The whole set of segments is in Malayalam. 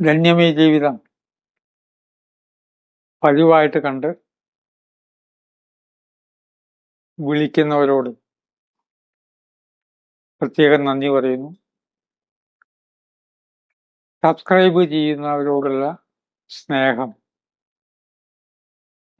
ധന്യമേ ജീവിതം പതിവായിട്ട് കണ്ട് വിളിക്കുന്നവരോട് പ്രത്യേകം നന്ദി പറയുന്നു. സബ്സ്ക്രൈബ് ചെയ്യുന്നവരോടുള്ള സ്നേഹം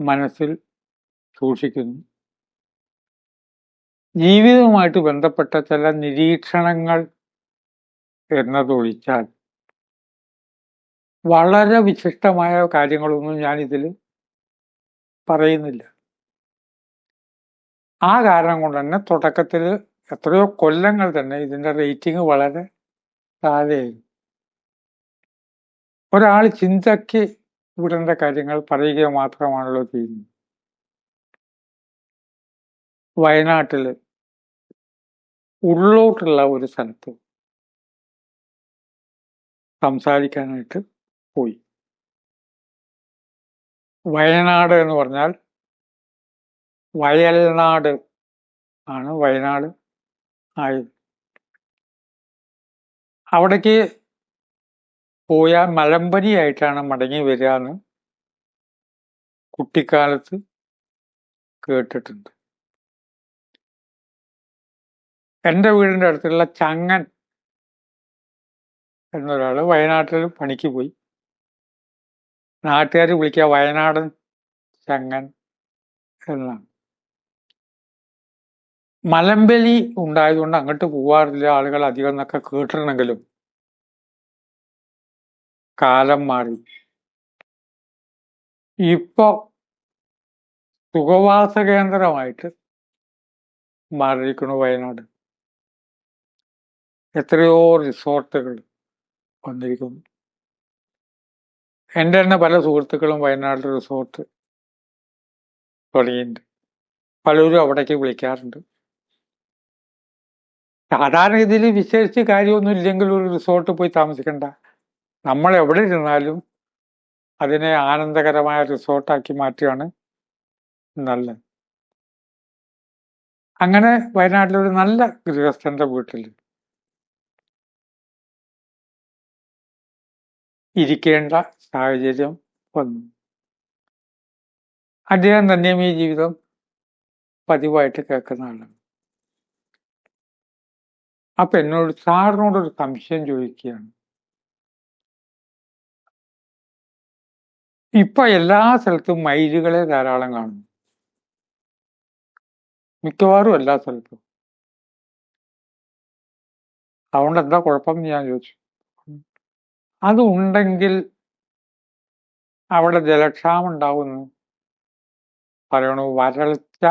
മനസ്സിൽ സൂക്ഷിക്കുന്നു. ജീവിതവുമായിട്ട് ബന്ധപ്പെട്ട ചില നിരീക്ഷണങ്ങൾ എന്നതൊഴിച്ചാൽ വളരെ വിശിഷ്ടമായ കാര്യങ്ങളൊന്നും ഞാനിതിൽ പറയുന്നില്ല. ആ കാരണം കൊണ്ട് തന്നെ തുടക്കത്തിൽ എത്രയോ കൊല്ലങ്ങൾ തന്നെ ഇതിന്റെ റേറ്റിംഗ് വളരെ താഴെയായിരുന്നു ഒരാൾ ചിന്തയ്ക്ക് വിടേണ്ട കാര്യങ്ങൾ പറയുക മാത്രമാണല്ലോ ചെയ്യുന്നത്. വയനാട്ടിൽ ഉള്ളോട്ടുള്ള ഒരു സ്ഥലത്ത് സംസാരിക്കാനായിട്ട് പോയി. വയനാട് എന്ന് പറഞ്ഞാൽ വയൽനാട് ആണ് വയനാട് ആയത്. അവിടേക്ക് പോയാൽ മലമ്പനിയായിട്ടാണ് മടങ്ങി വരിക എന്ന് കുട്ടിക്കാലത്ത് കേട്ടിട്ടുണ്ട്. എന്റെ വീടിന്റെ അടുത്തുള്ള ചങ്ങൻ എന്നൊരാൾ വയനാട്ടിൽ പണിക്ക് പോയി. നാട്ടുകാർ വിളിക്കുക. വയനാടൻ ചങ്ങൻ എന്നാണ് മലമ്പലി ഉണ്ടായതുകൊണ്ട് അങ്ങോട്ട് പോവാറില്ല. ആളുകൾ അധികം എന്നൊക്കെ കേട്ടിട്ടുണ്ടെങ്കിലും കാലം മാറി. ഇപ്പോ സുഖവാസ കേന്ദ്രമായിട്ട് മാറിയിരിക്കുന്നു വയനാട്. എത്രയോ റിസോർട്ടുകൾ വന്നിരിക്കുന്നു. എന്റെ തന്നെ പല സുഹൃത്തുക്കളും വയനാട് റിസോർട്ട് തുടങ്ങിയിട്ടുണ്ട് പലരും അവിടേക്ക് വിളിക്കാറുണ്ട്. സാധാരണ ഇതിൽ വിശേഷിച്ച് കാര്യമൊന്നും ഇല്ലെങ്കിൽ ഒരു റിസോർട്ട് പോയി താമസിക്കണ്ട. നമ്മൾ എവിടെ ഇരുന്നാലും അതിനെ ആനന്ദകരമായ റിസോർട്ടാക്കി മാറ്റുകയാണ് നല്ലത്. അങ്ങനെ വയനാട്ടിലൊരു നല്ല ഗൃഹസ്ഥന്റെ വീട്ടിൽ ഇരിക്കേണ്ട സാഹചര്യം വന്നു. അദ്ദേഹം തന്നെയും ഈ ജീവിതം പതിവായിട്ട് കേൾക്കുന്ന ആളാണ്. അപ്പൊ എന്നോട് സാറിനോടൊരു സംശയം ചോദിക്കുകയാണ്. ഇപ്പൊ എല്ലാ സ്ഥലത്തും മയിലുകളെ ധാരാളം കാണുന്നു. മിക്കവാറും എല്ലാ സ്ഥലത്തും. അതുകൊണ്ട് എന്താ കുഴപ്പം ഞാൻ ചോദിച്ചു. അത് ഉണ്ടെങ്കിൽ അവിടെ ജലക്ഷാമം ഉണ്ടാകുന്നു പറയണു വരൾച്ച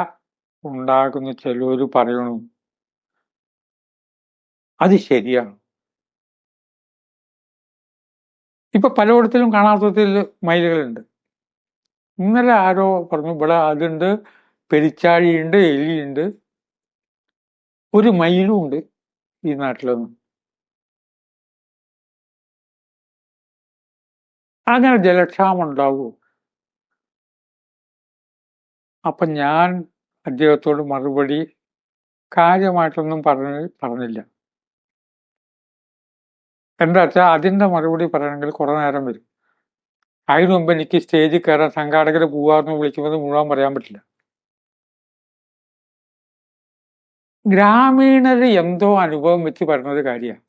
ഉണ്ടാകുന്ന ചിലര് പറയണു. അത് ശരിയാണ്. ഇപ്പൊ പലയിടത്തിലും കാണാത്തത്തിൽ മയിലുകളുണ്ട്. ഇന്നലെ ആരോ പറഞ്ഞു ഇവിടെ അതുണ്ട് പെരിച്ചാഴിയുണ്ട് എലിയുണ്ട്. ഒരു മയിലും ഉണ്ട് ഈ നാട്ടിലൊന്നും. അങ്ങനെ ജലക്ഷാമം ഉണ്ടാവൂ. അപ്പൊ ഞാൻ അദ്ദേഹത്തോട് മറുപടി കാര്യമായിട്ടൊന്നും പറഞ്ഞ പറഞ്ഞില്ല. എന്താ വെച്ചാൽ അതിന്റെ മറുപടി പറയണമെങ്കിൽ കുറെ നേരം വരും. അതിനു മുമ്പ് എനിക്ക് സ്റ്റേജിൽ കയറാൻ സംഘാടകർ പോവാന്ന് വിളിക്കുന്നത് മുഴുവൻ പറയാൻ പറ്റില്ല. ഗ്രാമീണര് എന്തോ അനുഭവം വെച്ച് പറഞ്ഞൊരു കാര്യമാണ്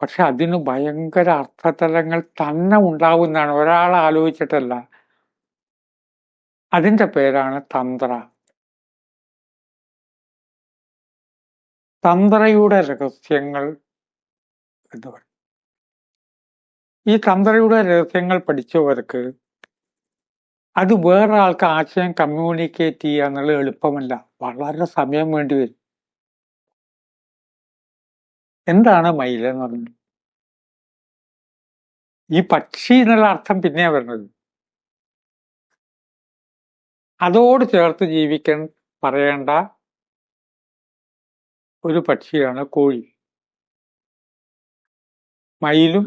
പക്ഷെ അതിന് ഭയങ്കര അർത്ഥതലങ്ങൾ തന്നെ ഉണ്ടാവുന്നതാണ് ഒരാൾ ആലോചിച്ചിട്ടല്ല. അതിന്റെ പേരാണ് തന്ത്ര. തന്ത്രയുടെ രഹസ്യങ്ങൾ എന്ന് പറയും ഈ തന്ത്രയുടെ രഹസ്യങ്ങൾ പഠിച്ചവർക്ക് അത് വേറെ ആൾക്ക് ആശയം കമ്മ്യൂണിക്കേറ്റ് ചെയ്യുക എന്നുള്ളത് എളുപ്പമല്ല. വളരെ സമയം വേണ്ടി വരും. എന്താണ് മയിൽ എന്ന് പറഞ്ഞത് ഈ പക്ഷി എന്നുള്ള അർത്ഥം പിന്നെയാ വരുന്നത്. അതോട് ചേർത്ത് ജീവിക്കാൻ പറയേണ്ട ഒരു പക്ഷിയാണ് കോഴി. മയിലും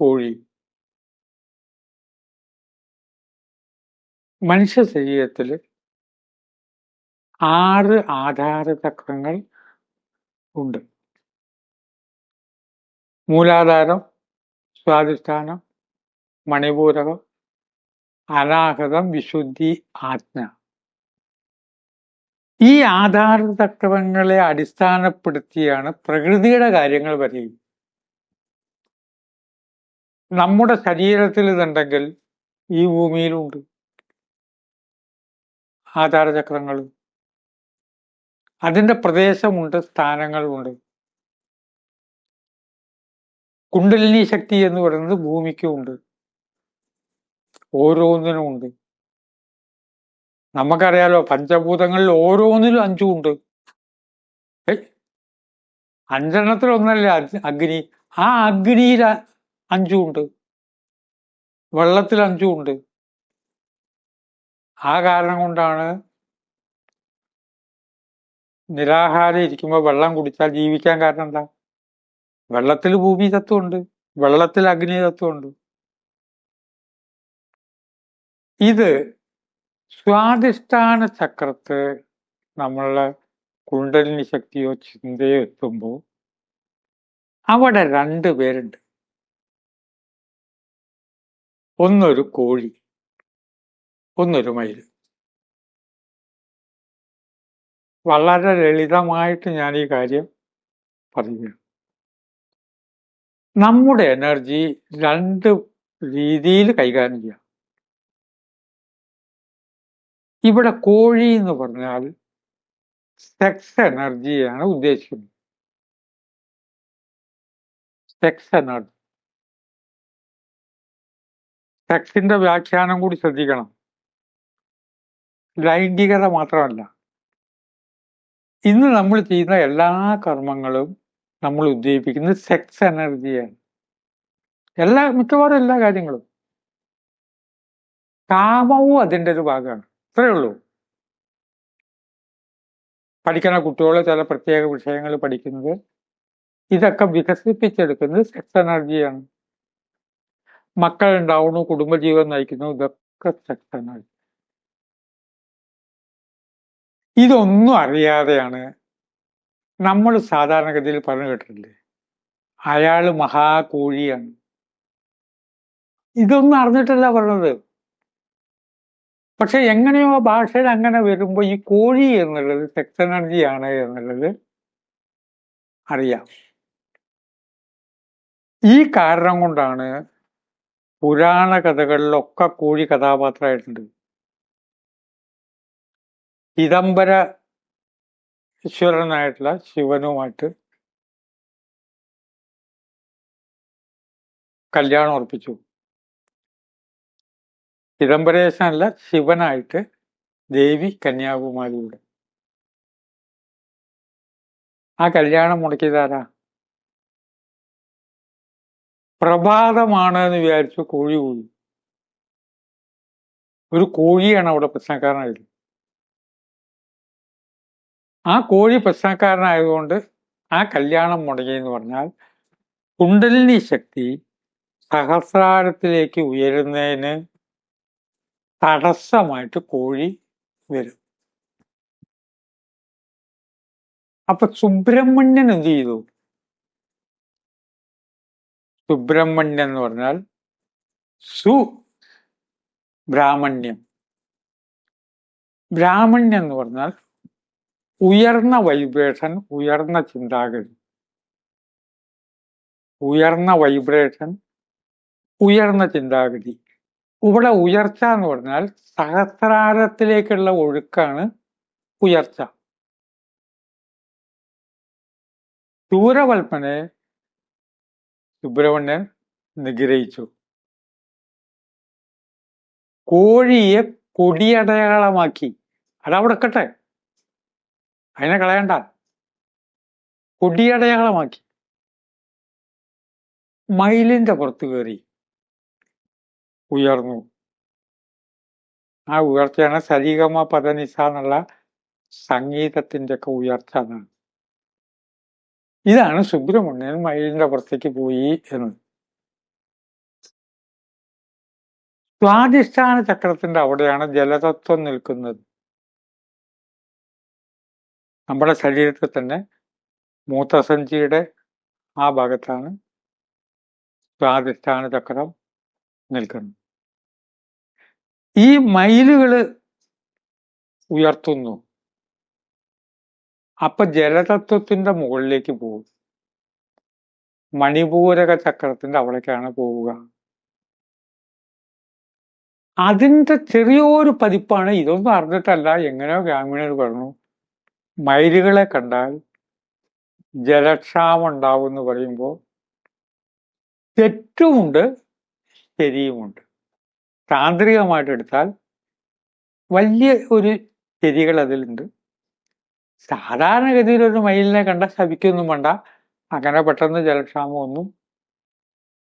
കോഴിയും. മനുഷ്യ ശരീരത്തിൽ ആറ് ആധാരചക്രങ്ങൾ ഉണ്ട്. മൂലാധാരം സ്വാധിഷ്ഠാനം മണിപൂരകം അനാഹതം വിശുദ്ധി ആജ്ഞ. ഈ ആധാര തത്വങ്ങളെ അടിസ്ഥാനപ്പെടുത്തിയാണ് പ്രകൃതിയുടെ കാര്യങ്ങൾ പറയുന്നത് നമ്മുടെ ശരീരത്തിൽ ഇതുണ്ടെങ്കിൽ ഈ ഭൂമിയിലുണ്ട്. ആധാരചക്രങ്ങൾ അതിന്റെ പ്രദേശമുണ്ട് സ്ഥാനങ്ങളുണ്ട്. കുണ്ടലിനി ശക്തി എന്ന് പറയുന്നത് ഭൂമിക്കും ഉണ്ട്. ഓരോന്നിനും ഉണ്ട്. നമുക്കറിയാലോ പഞ്ചഭൂതങ്ങളിൽ ഓരോന്നിലും അഞ്ചും ഉണ്ട്. അഞ്ചെണ്ണത്തിൽ ഒന്നല്ല അഗ്നി. ആ അഗ്നിയിൽ അഞ്ചും ഉണ്ട്. വെള്ളത്തിൽ അഞ്ചും ഉണ്ട്. ആ കാരണം കൊണ്ടാണ് നിരാഹാരം ഇരിക്കുമ്പോൾ വെള്ളം കുടിച്ചാൽ ജീവിക്കാൻ കാരണം എന്താ? വെള്ളത്തിൽ ഭൂമി തത്വമുണ്ട് വെള്ളത്തിൽ അഗ്നി തത്വമുണ്ട് ഇത് സ്വാധിഷ്ഠാന ചക്രത്ത് നമ്മളെ കുണ്ടലിനി ശക്തിയോ ചിന്തയോ എത്തുമ്പോൾ അവിടെ രണ്ട് പേരുണ്ട്. ഒന്നൊരു കോഴി ഒന്നൊരു മയിൽ. വളരെ ലളിതമായിട്ട് ഞാൻ ഈ കാര്യം പറയുകയാണ് നമ്മുടെ എനർജി രണ്ട് രീതിയിൽ കൈകാര്യം ചെയ്യാം. ഇവിടെ കോഴി എന്ന് പറഞ്ഞാൽ സെക്സ് എനർജിയാണ് ഉദ്ദേശിക്കുന്നത്. സെക്സ് എനർജി സെക്സിന്റെ വ്യാഖ്യാനം കൂടി ശ്രദ്ധിക്കണം. ലൈംഗികത മാത്രമല്ല. ഇന്ന് നമ്മൾ ചെയ്യുന്ന എല്ലാ കർമ്മങ്ങളും നമ്മൾ ഉദ്ദേശിക്കുന്നത് സെക്സ് എനർജിയാണ് എല്ലാ മിക്കവാറും എല്ലാ കാര്യങ്ങളും. കാമവും അതിന്റെ ഒരു ഭാഗമാണ്. ഇത്രയേ ഉള്ളൂ. പഠിക്കുന്ന കുട്ടികൾ ചില പ്രത്യേക വിഷയങ്ങൾ പഠിക്കുന്നത് ഇതൊക്കെ വികസിപ്പിച്ചെടുക്കുന്നത് സെക്സ് എനർജിയാണ് മക്കൾ ഉണ്ടാവുന്നു കുടുംബജീവിതം നയിക്കുന്നു ഇതൊക്കെ സെക്സ് എനർജി ഇതൊന്നും അറിയാതെയാണ് നമ്മൾ സാധാരണഗതിയിൽ പറഞ്ഞു കേട്ടിട്ടില്ലേ? അയാൾ മഹാകോഴിയാണ്. ഇതൊന്നും അറിഞ്ഞിട്ടല്ല പറഞ്ഞത്. പക്ഷെ എങ്ങനെയോ ഭാഷയിൽ അങ്ങനെ വരുമ്പോൾ ഈ കോഴി എന്നുള്ളത് സെക്സ് എനർജിയാണ് എന്നുള്ളത് അറിയാം. ഈ കാരണം കൊണ്ടാണ് പുരാണ കഥകളിലൊക്കെ കോഴി കഥാപാത്രമായിട്ടുണ്ട്. ചിദംബര ഈശ്വരനായിട്ടുള്ള ശിവനുമായിട്ട് കല്യാണം ഉറപ്പിച്ചു. ചിദംബരേശനല്ല ശിവനായിട്ട് ദേവി കന്യാകുമാരിയുടെ. ആ കല്യാണം മുടക്കിയതാരാ പ്രഭാതമാണ് എന്ന് വിചാരിച്ചു കോഴി കൂടി ഒരു കോഴിയാണ് അവിടെ പ്രശ്നക്കാരനായത്. ആ കോഴി പ്രശ്നക്കാരനായതുകൊണ്ട് ആ കല്യാണം മുടങ്ങി എന്ന് പറഞ്ഞാൽ കുണ്ടലിനി ശക്തി സഹസ്രാരത്തിലേക്ക് ഉയരുന്നതിന് തടസ്സമായിട്ട് കോഴി വരും. അപ്പൊ സുബ്രഹ്മണ്യൻ എന്ത് ചെയ്തു? സുബ്രഹ്മണ്യൻ എന്ന് പറഞ്ഞാൽ സു ബ്രാഹ്മണ്യം ബ്രാഹ്മണ്യം എന്ന് പറഞ്ഞാൽ ഉയർന്ന വൈബ്രേഷൻ ഉയർന്ന ചിന്താഗതി. ഉയർന്ന വൈബ്രേഷൻ ഉയർന്ന ചിന്താഗതി. ഇവിടെ ഉയർച്ച എന്ന് പറഞ്ഞാൽ സഹസ്രാരത്തിലേക്കുള്ള ഒഴുക്കാണ് ഉയർച്ച. സൂരവൽപ്പനെ സുബ്രഹ്മണ്യൻ നിഗ്രഹിച്ചു. കോഴിയെ കൊടിയടയാളമാക്കി. അതവിടെ നിൽക്കട്ടെ അതിനെ കളയണ്ട. കൊടിയടയാളമാക്കി. മയിലിന്റെ പുറത്ത് കയറി ഉയർന്നു. ആ ഉയർച്ചയാണ് സരിഗമ പദനിസ എന്നുള്ള സംഗീതത്തിന്റെ ഒക്കെ ഉയർച്ച എന്നാണ്. ഇതാണ് സുബ്രഹ്മണ്യൻ മയിലിന്റെ പുറത്തേക്ക് പോയി എന്ന്. സ്വാധിഷ്ഠാന ചക്രത്തിന്റെ അവിടെയാണ് ജലതത്വം നിൽക്കുന്നത്. നമ്മുടെ ശരീരത്തിൽ തന്നെ മൂത്രസഞ്ചിയുടെ ആ ഭാഗത്താണ് സ്വാധിഷ്ഠാന ചക്രം നിൽക്കുന്നത്. ഈ മയിലുകൾ ഉയർത്തുന്നു. അപ്പൊ ജലതത്വത്തിന്റെ മുകളിലേക്ക് പോകും. മണിപൂരക ചക്രത്തിന്റെ അവിടേക്കാണ് പോവുക. അതിന്റെ ചെറിയൊരു പതിപ്പാണ് ഇതൊന്നും അറിഞ്ഞിട്ടല്ല എങ്ങനെയോ ഗ്രാമീണർ പറഞ്ഞു മയിലുകളെ കണ്ടാൽ ജലക്ഷാമം ഉണ്ടാവും എന്ന് പറയുമ്പോൾ തെറ്റുമുണ്ട് ശരിയുമുണ്ട്. താന്ത്രികമായിട്ട് എടുത്താൽ വലിയ ഒരു ശരികൾ അതിലുണ്ട്. സാധാരണഗതിയിൽ ഒരു മയിലിനെ കണ്ട ശവിക്കൊന്നും വേണ്ട. അങ്ങനെ പെട്ടെന്ന് ജലക്ഷാമമൊന്നും ഒന്നും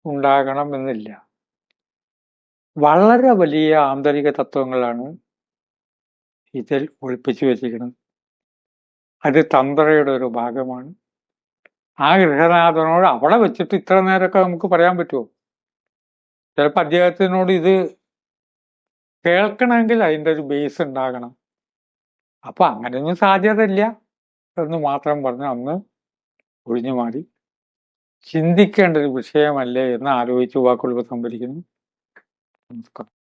ഉണ്ടാകണമെന്നില്ല. വളരെ വലിയ ആന്തരിക തത്വങ്ങളാണ് ഇതിൽ ഒളിപ്പിച്ചു വെച്ചിരിക്കുന്നത്. അത് തന്ത്രയുടെ ഒരു ഭാഗമാണ്. ആ ഗൃഹനാഥനോട് അവിടെ വെച്ചിട്ട് ഇത്ര നേരമൊക്കെ നമുക്ക് പറയാൻ പറ്റുമോ? ചിലപ്പോൾ അദ്ദേഹത്തിനോട് ഇത് കേൾക്കണമെങ്കിൽ അതിന്റെ ഒരു ബേസ് ഉണ്ടാകണം. അപ്പൊ അങ്ങനെയൊന്നും സാധ്യതയില്ല എന്ന് മാത്രം പറഞ്ഞ് അന്ന് ഒഴിഞ്ഞു മാറി. ചിന്തിക്കേണ്ട ഒരു വിഷയമല്ലേ എന്ന് ആലോചിച്ച് വാക്കുകൾ സംഭരിക്കുന്നു നമസ്കാരം.